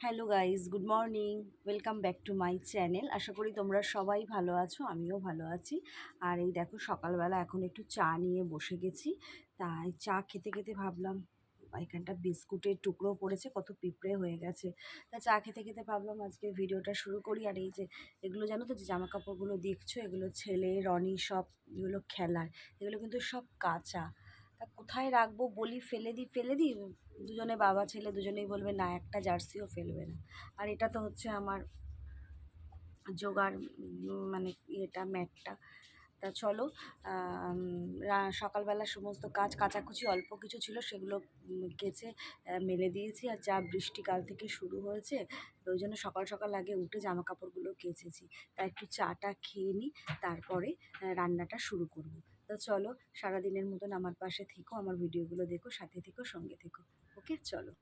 Hello guys good morning. Welcome back to my channel. আশা করি তোমরা সবাই ভালো আছো, আমিও ভালো আছি। আর এই দেখো, সকালবেলা এখন একটু চা নিয়ে বসে গেছি। তাই চা খেতে খেতে ভাবলাম এখানটা বিস্কুটের টুকরো পড়েছে, কত পিঁপড়ে হয়ে গেছে। তা চা খেতে খেতে ভাবলাম আজকে ভিডিওটা শুরু করি। আর এই যে, এগুলো জানো তো, যে জামা কাপড়গুলো দেখছ, এগুলো ছেলে, রনি সব এগুলো খেলার। এগুলো কিন্তু সব কাঁচা। তা কোথায় রাখব বলি ফেলে দিই ফেলে দিই? দুজনে বাবা ছেলে দুজনেই বলবে না একটা জার্সিও ফেলবে না। আর এটা তো হচ্ছে আমার উম, মানে ইয়েটা ম্যাটটা। তা চলো সকালবেলা সমস্ত কাজ কাচাকুচি অল্প কিছু ছিল সেগুলো কেচে মেলে দিয়েছি। আর যা বৃষ্টিকাল থেকে শুরু হয়েছে ওই জন্য সকাল সকাল আগে উঠে জামা কাপড়গুলো কেচেছি। তা একটু চাটা খেয়ে নিই তারপরে রান্নাটা শুরু করব। তো চলো, সারাদিনের মতন আমার পাশে থেকো, আমার ভিডিওগুলো দেখো, সাথে থেকো, সঙ্গে থেকো। ওকে, চলো।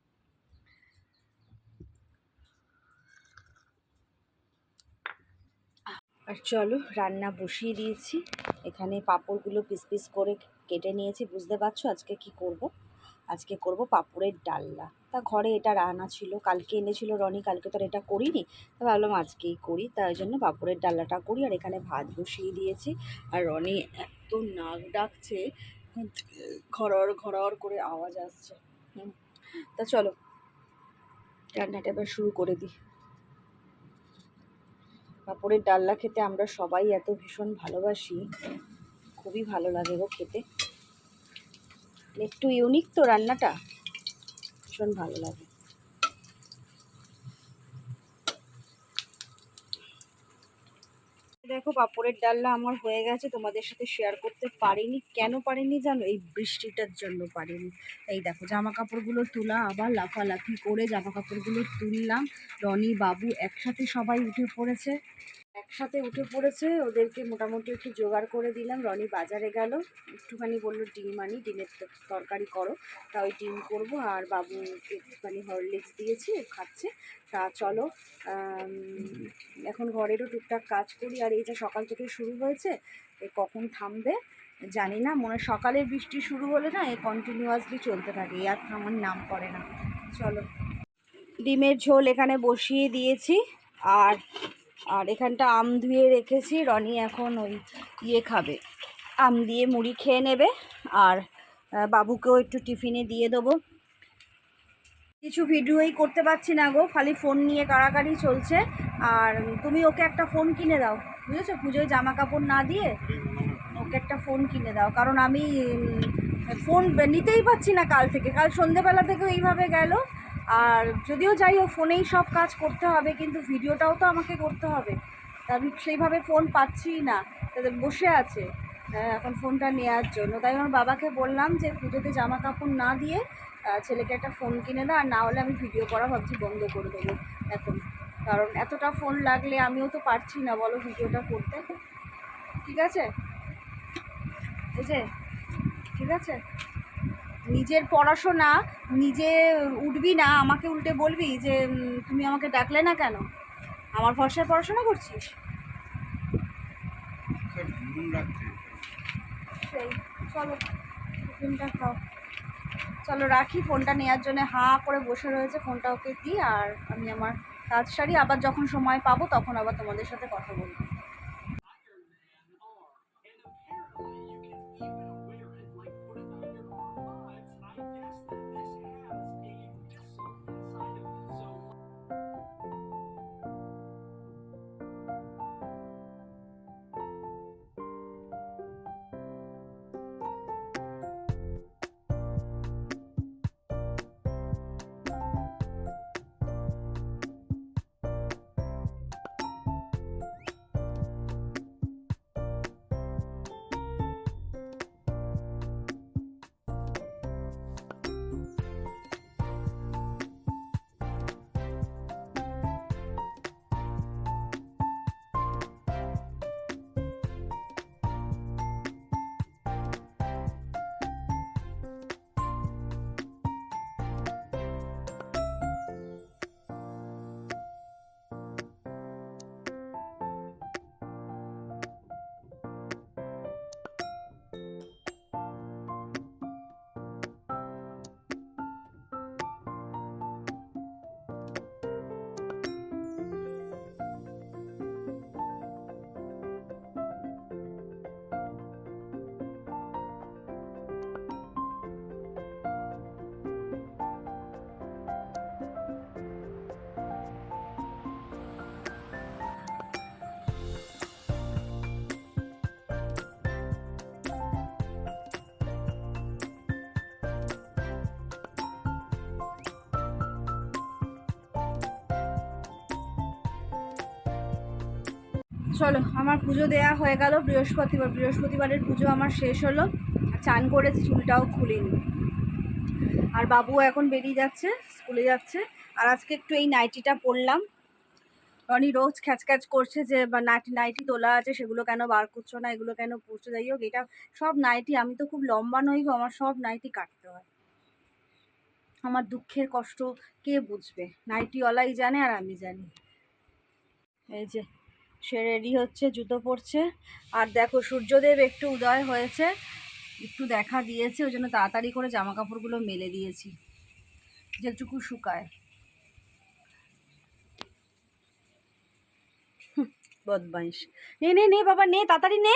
আর চলো, রান্না বসিয়ে দিয়েছি। এখানে পাঁপড়গুলো পিস পিস করে কেটে নিয়েছি, বুঝতে পারছ? আজকে কি করব? আজকে করব পাঁপড়ের ডালনা। তা ঘরে এটা রান্না ছিল, কালকে এনেছিল রনি, কালকে তো আর এটা করিনি। তা ভাবলাম আজকেই করি তাই জন্য পাঁপড়ের ডালনাটা করি, আর এখানে ভাত বসিয়ে দিয়েছি। আর রনি এত নাক ডাকছে ঘরর ঘরর করে আওয়াজ আসছে। হুম। তা চলো, রান্নাটা এবার শুরু করে দিই। পাঁপড়ের ডালনা খেতে আমরা সবাই এত ভীষণ ভালোবাসি, খুবই ভালো লাগে গো খেতে। একটু ইউনিক তো রান্নাটা, ভীষণ ভালো লাগে। দেখো, পাঁপড়ের ডালনা আমার হয়ে গেছে, তোমাদের সাথে শেয়ার করতে পারিনি। কেন পারিনি জানো? এই বৃষ্টিটার জন্য পারিনি। এই দেখো জামা কাপড়গুলো তোলা, আবার লাফালাফি করে জামা কাপড়গুলো তুললাম। রনি, বাবু একসাথে সবাই উঠে পড়েছে। একসাথে উঠে পড়েছে, ওদেরকে মোটামুটি একটু জোগাড় করে দিলাম। রনি বাজারে গেল, একটুখানি বলল, ডিম আনি, ডিমের তরকারি করো। তা ওই ডিম করব, আর বাবুকে একটুখানি হরলিক্স দিয়েছি, খাচ্ছে। তা চলো এখন ঘরেরও টুকটাক কাজ করি, আর এই যে সকাল থেকে শুরু হয়েছে, এ কখন থামবে জানি না, মনে সকালের বৃষ্টি শুরু হলে না এ কন্টিনিউয়াসলি চলতে থাকে আর থামার নাম করে না। চলো। ডিমের ঝোল এখানে বসিয়ে দিয়েছি, আর আর এখানটা আম ধুয়ে রেখেছি, রনি এখন ওই ইয়ে খাবে, আম দিয়ে মুড়ি খেয়ে নেবে, আর বাবুকেও একটু টিফিনে দিয়ে দেবো। কিছু ভিডিওই করতে পারছি না গো খালি ফোন নিয়ে কাড়াকাড়ি চলছে। আর তুমি ওকে একটা ফোন কিনে দাও বুঝেছ? পুজোয় জামা কাপড় না দিয়ে ওকে একটা ফোন কিনে দাও। কারণ আমি ফোন নিতেই পারছি না কাল থেকে। কাল সন্ধেবেলা থেকে এইভাবে গেল। আর যদিও যাই হোক ফোনেই সব কাজ করতে হবে কিন্তু ভিডিওটাও তো আমাকে করতে হবে। তা আমি সেইভাবে ফোন পাচ্ছি না। তাদের বসে আছে আহ, এখন ফোনটা নেওয়ার জন্য। তাই আমার বাবাকে বললাম যে পুজোতে জামা কাপড় না দিয়ে ছেলেকে একটা ফোন কিনে দাও আর না হলে আমি ভিডিও করা ভাবছি বন্ধ করে দেবো এখন। কারণ এতটা ফোন লাগলে আমিও তো পারছি না বলো ভিডিওটা করতে। ঠিক আছে? এই যে ঠিক আছে? নিজের পড়াশোনা নিজে উঠবি না আমাকে উল্টে বলবি যে তুমি আমাকে ডাকলে না কেন? আমার ভরসায় পড়াশোনা করছিস? সেই চলো টিফিনটা খাও। চলো রাখি, ফোনটা নেওয়ার জন্য হা করে বসে রয়েছে, ফোনটা ওকে দিই আর আমি আমার কাজ সারি। আবার যখন সময় পাবো তখন আবার তোমাদের সাথে কথা বলব। চলো, আমার পুজো দেয়া হয়ে গেল, বৃহস্পতিবার, বৃহস্পতিবারের পুজো আমার শেষ হলো। চান করেছি, চুলটাও খুলিনি। আর বাবু এখন বেরিয়ে যাচ্ছে, স্কুলে যাচ্ছে। আর আজকে একটু এই নাইটিটা পরলাম। রনি রোজ খ্যাচ খ্যাচ করছে যে, বা নাইটি নাইটি তোলা আছে, সেগুলো কেন বার করছ না, এগুলো কেন পরছো? যাই হোক, এটা সব নাইটি, আমি তো খুব লম্বা নই গো, আমার সব নাইটি কাটতে হয়। আমার দুঃখের কষ্ট কে বুঝবে? নাইটিওয়ালাই জানে আর আমি জানি। এই যে সে রেডি হচ্ছে জুতো পরছে। আর দেখো সূর্যদেব একটু উদয় হয়েছে। একটু দেখা দিয়েছে ওই জন্য তাড়াতাড়ি করে জামা কাপড়গুলো মেলে দিয়েছি। যেটুকু শুকায়। বদমাইশ। নে নে নে বাবা নে তাড়াতাড়ি নে।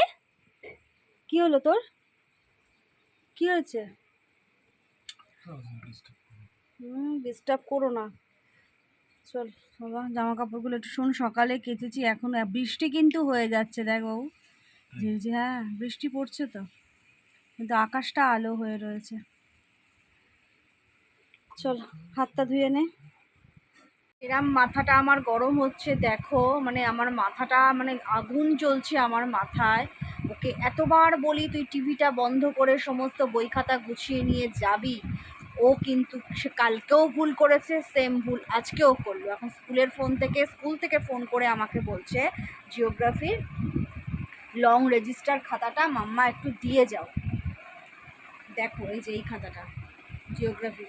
কি হলো তোর? কি হয়েছে? হুম ডিস্টার্ব করো না। চল বাবা জামা কাপড়গুলো একটু শোন সকালে কেচেছি এখন বৃষ্টি কিন্তু হয়ে যাচ্ছে দেখ বাবু। যে হ্যাঁ বৃষ্টি পড়ছে তো কিন্তু আকাশটা আলো হয়ে রয়েছে। চল হাতটা ধুয়ে নে। এরম মাথাটা আমার গরম হচ্ছে দেখো মানে আমার মাথাটা মানে আগুন জ্বলছে আমার মাথায়। ওকে এতবার বলি তুই টিভিটা বন্ধ করে সমস্ত বই খাতা গুছিয়ে নিয়ে যাবি। ও কিন্তু সে কালকেও ভুল করেছে সেম ভুল আজকেও করল। এখন স্কুলের ফোন থেকে, স্কুল থেকে ফোন করে আমাকে বলছে জিওগ্রাফির লং রেজিস্টার খাতাটা মাম্মা একটু দিয়ে যাও। দেখো, এই যে এই খাতাটা জিওগ্রাফি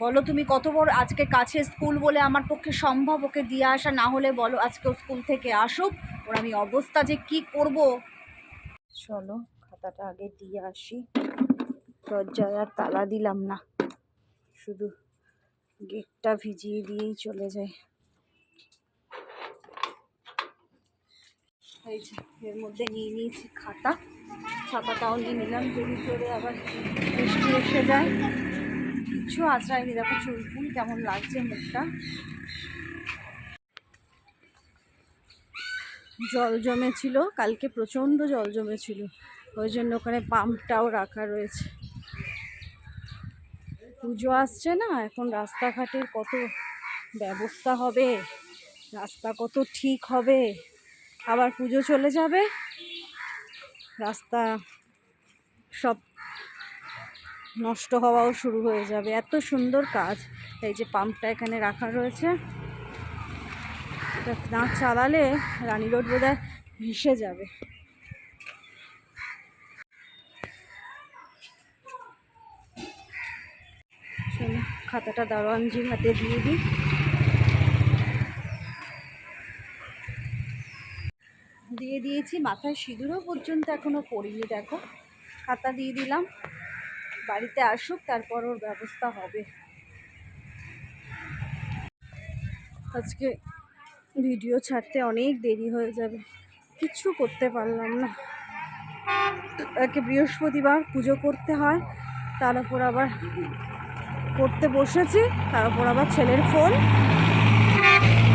বলো তুমি কত বড়, আজকে কাছে স্কুল বলে আমার পক্ষে সম্ভব ওকে দিয়ে আসা? না হলে বলো আজকে স্কুল থেকে আসুক, ওর আমি অবস্থা যে কি করব? চলো, খাতাটা আগে দিয়ে আসি। দরজায় আর তালা দিলাম না। শুধু গেটটা ভিজিয়ে দিয়েই চলে যাই এই এর মধ্যে নিয়ে নিয়েছি খাতা। ছাতাটাও নিয়ে নিলাম, যদি করে আবার বৃষ্টি এসে যায়। কিছু আশ্রয়নি দেখো চুল ফুল কেমন লাগছে মুখটা। জল জমেছিল। কালকে প্রচণ্ড জল জমেছিল। ওই জন্য ওখানে পাম্পটাও রাখা রয়েছে। পুজো আসছে না, এখন রাস্তাঘাটের কত ব্যবস্থা হবে, রাস্তা কত ঠিক হবে, আবার পুজো চলে যাবে, রাস্তা সব নষ্ট হওয়াও শুরু হয়ে যাবে। এত সুন্দর কাজ, এই যে পাম্পটা এখানে রাখা রয়েছে। এটা না চালালে রানী রোড বোধহয় ভেসে যাবে। খাতাটা দারোয়ানজির হাতে দিয়ে দিই। দিয়ে দিয়েছি, মাথায় সিঁদুরও পর্যন্ত এখনও পড়িনি, দেখো। খাতা দিয়ে দিলাম, বাড়িতে আসুক, তারপর ওর ব্যবস্থা হবে। আজকে ভিডিও ছাড়তে অনেক দেরি হয়ে যাবে, কিচ্ছু করতে পারলাম না। একে বৃহস্পতিবার পুজো করতে হয়, তার উপর আবার করতে বসেছি তার উপর আবার ছেলের ফোন।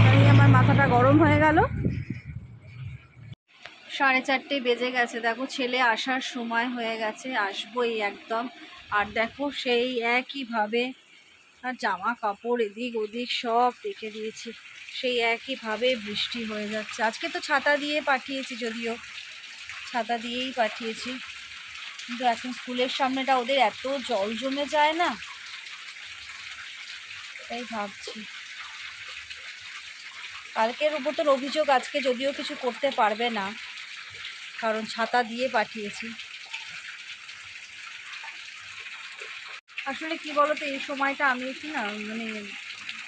তাই আমার মাথাটা গরম হয়ে গেল। সাড়ে চারটে বেজে গেছে, দেখো ছেলে আসার সময় হয়ে গেছে, আসবোই একদম। আর দেখো সেই একইভাবে, আর জামা কাপড় এদিক ওদিক সব রেখে দিয়েছি। সেই একইভাবে বৃষ্টি হয়ে যাচ্ছে। আজকে তো ছাতা দিয়ে পাঠিয়েছি যদিও, ছাতা দিয়েই পাঠিয়েছি। কিন্তু এখন স্কুলের সামনেটা ওদের এত জল জমে যায় না তাই ভাবছি। কালকের উপর তোর অভিযোগ, আজকে যদিও কিছু করতে পারবে না, কারণ ছাতা দিয়ে পাঠিয়েছি। আসলে কি বলতো, এই সময়টা আমি কি না মানে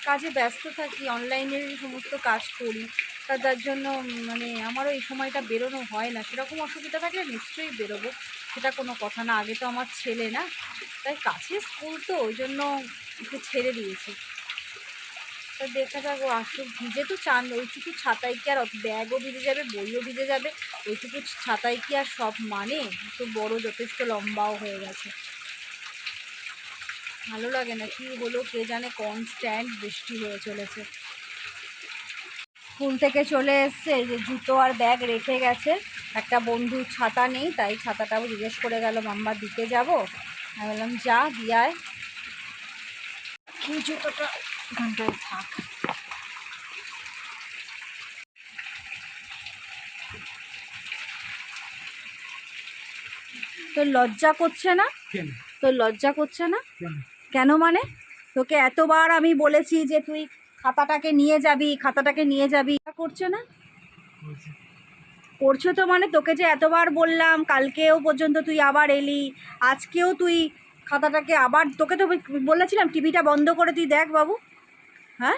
কাজে ব্যস্ত থাকি, অনলাইনের সমস্ত কাজ করি, তা যার জন্য মানে আমারও এই সময়টা বেরোনো হয় না। সেরকম অসুবিধা থাকলে নিশ্চয়ই বেরোবো, সেটা কোনো কথা না। আগে তো আমার ছেলে না, তাই কাছে স্কুল তো, ওই জন্য একটু ছেড়ে দিয়েছি। দেখা যাক ও আসুক ভিজে তো চান, ওইটুকু ছাতায় কি আর ব্যাগও ভিজে যাবে, বইও ভিজে যাবে, ওইটুকু ছাতায় কি আর সব মানে? তো বড়, যথেষ্ট লম্বাও হয়ে গেছে। ভালো লাগে না, কি হলো কে জানে কনস্ট্যান্ট বৃষ্টি হয়ে চলেছে। স্কুল থেকে চলে এসছে যে জুতো আর ব্যাগ রেখে গেছে, একটা বন্ধুর ছাতা নেই, তাই ছাতাটাও জিজ্ঞেস করে গেল, মাম্মা, দিতে যাব? আমি বললাম, যা দিয়ায় জুতোটা এখানটায় থাক। তোর লজ্জা করছে না? তোর লজ্জা করছে না? কেন? মানে? তোকে এতবার আমি বলেছি যে তুই খাতাটাকে নিয়ে যাবি খাতাটাকে নিয়ে যাবি। করছে না? করছ। তো মানে? তোকে যে এতবার বললাম কালকেও পর্যন্ত তুই আবার এলি আজকেও তুই খাতাটাকে আবার তোকে তো বলেছিলাম টিভিটা বন্ধ করে তুই দেখ বাবু। হ্যাঁ?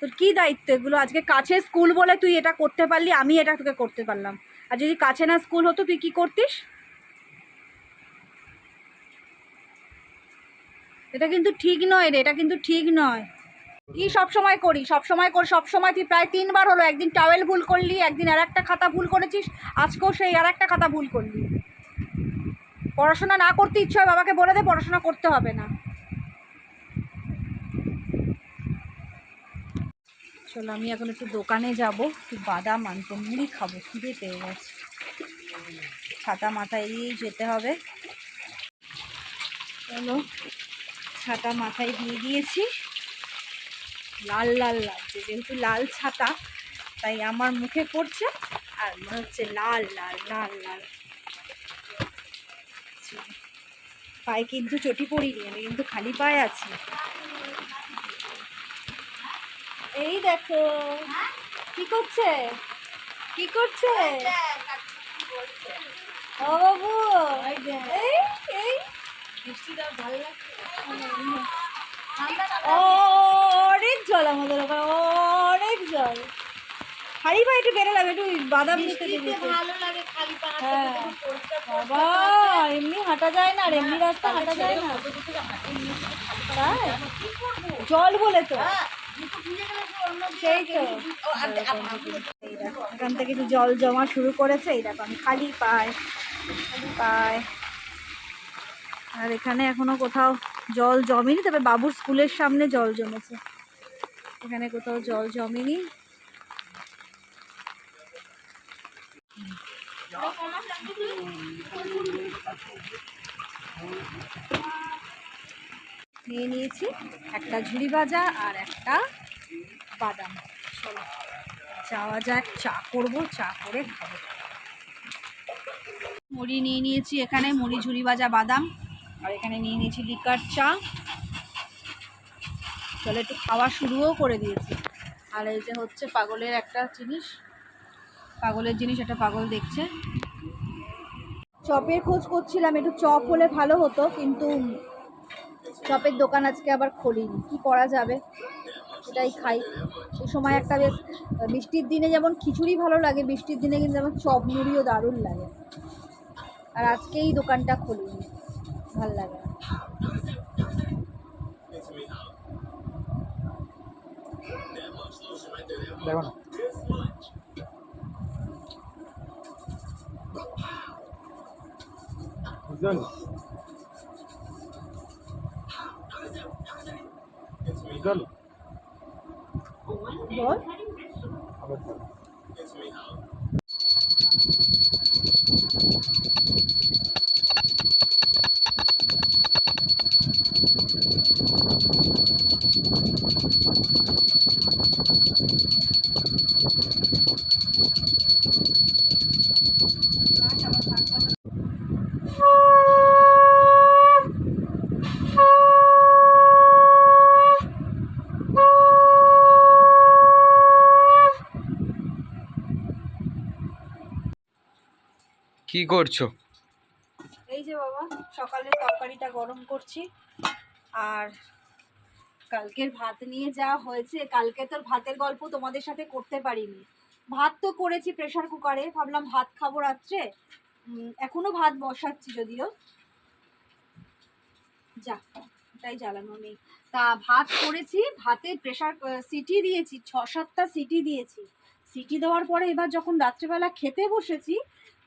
তোর কী দায়িত্ব? এগুলো আজকে কাছে স্কুল বলে তুই এটা করতে পারলি, আমি এটা তোকে করতে পারলাম। আর যদি কাছে না স্কুল হতো, তুই কি করতিস? এটা কিন্তু ঠিক নয় রে, এটা কিন্তু ঠিক নয়। কি সব সময় করি? সব সময় করি, সব সময় তুই প্রায় তিনবার হলো। একদিন টাওয়েল ভুল করলি, একদিন আর একটা খাতা ভুল করেছিস, আজকেও সেই আর একটা খাতা ভুল করলি। পড়াশোনা না করতে ইচ্ছে হয় বাবাকে বলে দে, পড়াশোনা করতে হবে না। চলো, আমি এখন একটু দোকানে যাব, একটু বাদাম আনতে মুড়ি খাব, খিদে পেয়ে গেছে। ছাতা মাথায় দিয়েই যেতে হবে। চলো, ছাতা মাথায় দিয়ে দিয়েছি। লাল লাল লাগছে যেহেতু লাল ছাতা, তাই আমার মুখে পড়ছে, আর মনে হচ্ছে লাল লাল লাল লাল। পায়ে কিন্তু চটি পড়িনি আমি কিন্তু খালি পায়ে আছি। এই দেখো। কি করছে? কি করছে? ও বাবু এই এই। অনেক জল আমাদের ওখানে অনেক জল। খালি পায়ে একটু বেরোলাম একটু বাদাম নিতে ভালো লাগে খালি পা হ্যাঁ। বাবা এমনি হাঁটা যায় না আর এমনি রাস্তা হাঁটা যায় না। তাই? জল বলে তো। সেই তো। এখান থেকে জল জমা শুরু করেছে, এই দেখো আমি খালি খালি পাই আর এখানে এখনও কোথাও জল জমেনি, তবে বাবুর স্কুলের সামনে জল জমেছে। এখানে কোথাও জল জমেনি। নিয়ে নিয়েছি একটা ঝুড়ি ভাজা আর একটা বাদাম। চলো, যাওয়া যাক, চা করব, চা করে খাব। মুড়ি নিয়ে নিয়েছি এখানে, মুড়ি, ঝুড়ি ভাজা বাদাম। আর এখানে নিয়ে নিয়েছি লিকার চা। চলো, একটু খাওয়া শুরুও করে দিয়েছি। আর এই যে হচ্ছে পাগলের একটা জিনিস। পাগলের জিনিস একটা পাগল দেখছে। চপের খোঁজ করছিলাম, একটু চপ হলে ভালো হতো, কিন্তু চপের দোকান আজকে আবার খোলিনি। কি করা যাবে? সেটাই খাই। এই সময় একটা বেশ, বৃষ্টির দিনে যেমন খিচুড়ি ভালো লাগে, বৃষ্টির দিনে কিন্তু যেমন চপ মুড়িও দারুণ লাগে। আর আজকেই দোকানটা খুলি ভালো লাগে। দেখো না। বল করছ? এই যে বাবা, সকালে তরকারিটা গরম করছি। আর কালকের ভাত নিয়ে যা হয়েছে, কালকে তোর ভাতের গল্প তোমাদের সাথে করতে পারিনি। ভাত তো করেছি প্রেশার কুকারে ভাবলাম ভাত খাব রাত্রে। এখনও ভাত বসাচ্ছি যদিও। যা তাই জ্বালানো নেই। তা ভাত করেছি, ভাতে প্রেশার সিটি দিয়েছি ছ সাতটা সিটি দিয়েছি। সিটি দেওয়ার পরে এবার যখন রাত্রেবেলা খেতে বসেছি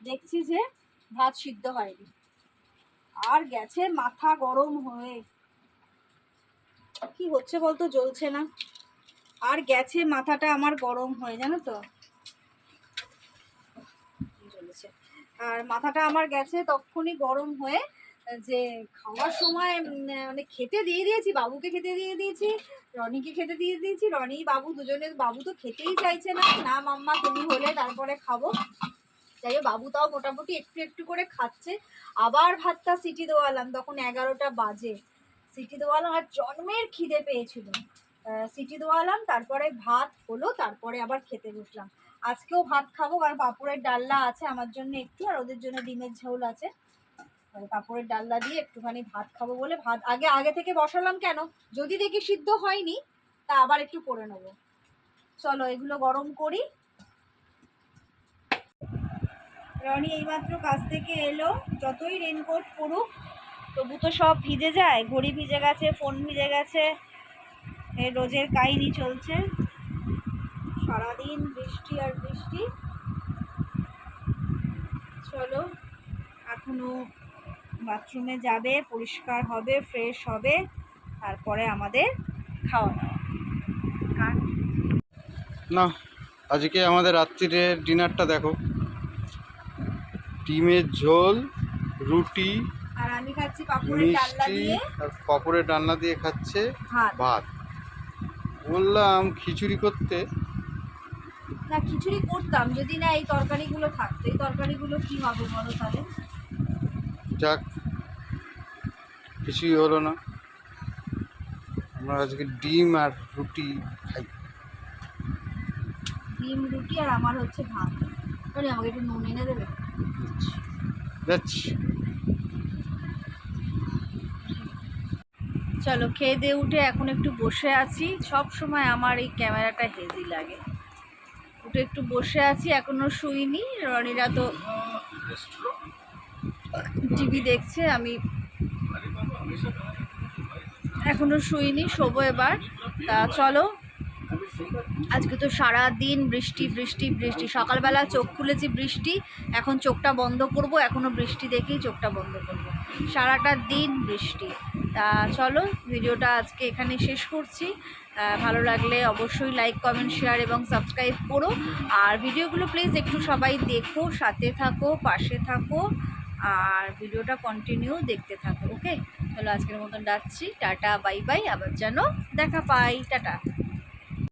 দেখছি যে ভাত সিদ্ধ হয়নি। আর গেছে মাথা গরম হয়ে। কি হচ্ছে বলতো, জ্বলছে না। আর গেছে মাথাটা আমার গরম হয়ে, জানো তো? আর মাথাটা আমার গেছে তখনই গরম হয়ে, যে খাওয়ার সময় মানে খেতে দিয়ে দিয়েছি, বাবুকে খেতে দিয়ে দিয়েছি, রনিকে খেতে দিয়ে দিয়েছি। রনি, বাবু দুজনে বাবু তো খেতেই চাইছে না। না, মাম্মা তুমি হলে তারপরে খাব। যাই বাবু তাও মোটামুটি একটু একটু করে খাচ্ছে। আবার ভাতটা সিটি দেওয়ালাম, তখন এগারোটা বাজে। সিটি দেওয়ালাম, আর জন্মের খিদে পেয়েছিল। সিটি দেওয়ালাম, তারপরে ভাত হলো, তারপরে আবার খেতে বসলাম। আজকেও ভাত খাব, কারণ পাঁপড়ের ডাল্লা আছে আমার জন্য একটু, আর ওদের জন্য ডিমের ঝোল আছে। পাঁপড়ের ডাল্লা দিয়ে একটুখানি ভাত খাব বলে ভাত আগে আগে থেকে বসালাম কেন? যদি দেখি সিদ্ধ হয়নি, তা আবার একটু করে নেব। চলো, এগুলো গরম করি। রনি এইমাত্র কাজ থেকে এলো, যতই রেনকোট পরুক তবু তো সব ভিজে যায়। ঘড়ি ভিজে গেছে ফোন ভিজে গেছে, এ রোজের কাহিনী চলছে। সারাদিন বৃষ্টি আর বৃষ্টি। চলো, এখনও বাথরুমে যাবে, পরিষ্কার হবে ফ্রেশ হবে, তারপরে আমাদের খাওয়া দাওয়া। না, আজকে আমাদের রাত্রিরের ডিনারটা দেখো। ডিমের ঝোল রুটি আর আমি খাচ্ছি পাপড়ের মিষ্টি দিয়ে। আর পাঁপড়ের ডালনা দিয়ে খাচ্ছে ভাত। বললাম খিচুড়ি করতে। না খিচুড়ি করতাম যদি না এই তরকারিগুলো থাকতো। এই তরকারিগুলো কি হবে বলো তাহলে? যাক কিছুই হলো না। আমরা আজকে ডিম আর রুটি খাই। ডিম রুটি আর আমার হচ্ছে ভাত। আমাকে একটু নুন এনে দেবে? চলো, খেয়ে দিয়ে উঠে এখন একটু বসে আছি। সব সময় আমার এই ক্যামেরাটা হেজি লাগে। উঠে একটু বসে আছি, এখনও শুইনি। রনিরা তো টিভি দেখছে, আমি এখনও শুইনি, শোবো এবার। তা চলো আজকে তো সারা দিন বৃষ্টি বৃষ্টি বৃষ্টি। সকালবেলা চোখ খুলেছি বৃষ্টি, এখন চোখটা বন্ধ করব এখনও বৃষ্টি দেখেই চোখটা বন্ধ করব। সারাটা দিন বৃষ্টি। তা চলো, ভিডিওটা আজকে এখানে শেষ করছি। ভালো লাগলে অবশ্যই লাইক কমেন্ট শেয়ার এবং সাবস্ক্রাইব করো। আর ভিডিওগুলো প্লিজ একটু সবাই দেখো, সাথে থাকো, পাশে থাকো। আর ভিডিওটা কন্টিনিউ দেখতে থাকো ওকে চলো আজকের মতন ডাকছি টাটা বাই বাই আবার যেন দেখা পাই। টাটা।